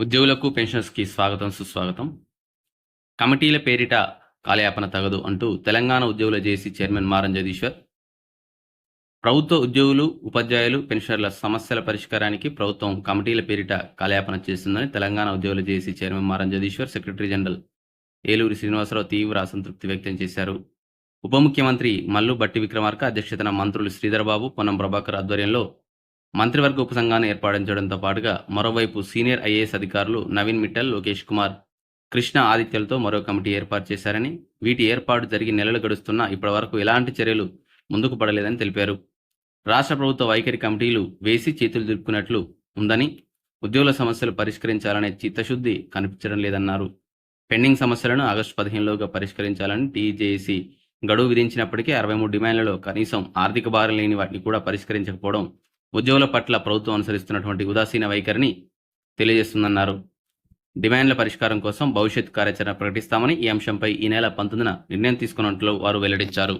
ఉద్యోగులకు పెన్షనర్స్కి స్వాగతం సుస్వాగతం. కమిటీల పేరిట కాలయాపన తగదు అంటూ తెలంగాణ ఉద్యోగుల జేసీ చైర్మన్ మారం జగదీశ్వర్. ప్రభుత్వ ఉద్యోగులు ఉపాధ్యాయులు పెన్షనర్ల సమస్యల పరిష్కారానికి ప్రభుత్వం కమిటీల పేరిట కాలయాపన చేస్తుందని తెలంగాణ ఉద్యోగుల JC chairman Maram Jagadishwar secretary general Eluri Srinivasarao తీవ్ర అసంతృప్తి వ్యక్తం చేశారు. ఉప ముఖ్యమంత్రి మల్లు బట్టి విక్రమార్క అధ్యక్షతన మంత్రులు శ్రీధర్బాబు పొన్నం ప్రభాకర్ ఆధ్వర్యంలో మంత్రివర్గ ఉపసంఘాన్ని ఏర్పాటించడంతో పాటుగా మరోవైపు సీనియర్ ఐఏఎస్ అధికారులు నవీన్ మిట్టల్ లోకేష్ కుమార్ కృష్ణ ఆదిత్యలతో మరో కమిటీ ఏర్పాటు చేశారని వీటి ఏర్పాటు జరిగి నెలలు గడుస్తున్నా ఇప్పటివరకు ఎలాంటి చర్యలు ముందుకు పడలేదని తెలిపారు. రాష్ట్ర ప్రభుత్వ వైఖరి కమిటీలు వేసి చేతులు దులుపుకున్నట్లు ఉందని ఉద్యోగుల సమస్యలు పరిష్కరించాలనే చిత్తశుద్ధి కనిపించడం లేదన్నారు. పెండింగ్ సమస్యలను ఆగస్టు పదిహేనులోగా పరిష్కరించాలని టీజేసీ గడువు విధించినప్పటికీ అరవై మూడు డిమాండ్లలో కనీసం ఆర్థిక భారం లేని వాటిని కూడా పరిష్కరించకపోవడం ఉద్యోగుల పట్ల ప్రభుత్వం అనుసరిస్తున్నటువంటి ఉదాసీన వైఖరిని తెలియజేస్తుందన్నారు. డిమాండ్ల పరిష్కారం కోసం భవిష్యత్ కార్యాచరణ ప్రకటిస్తామని ఈ అంశంపై ఈ నెల పంతొమ్మిదిన నిర్ణయం తీసుకున్నట్లు వారు వెల్లడించారు.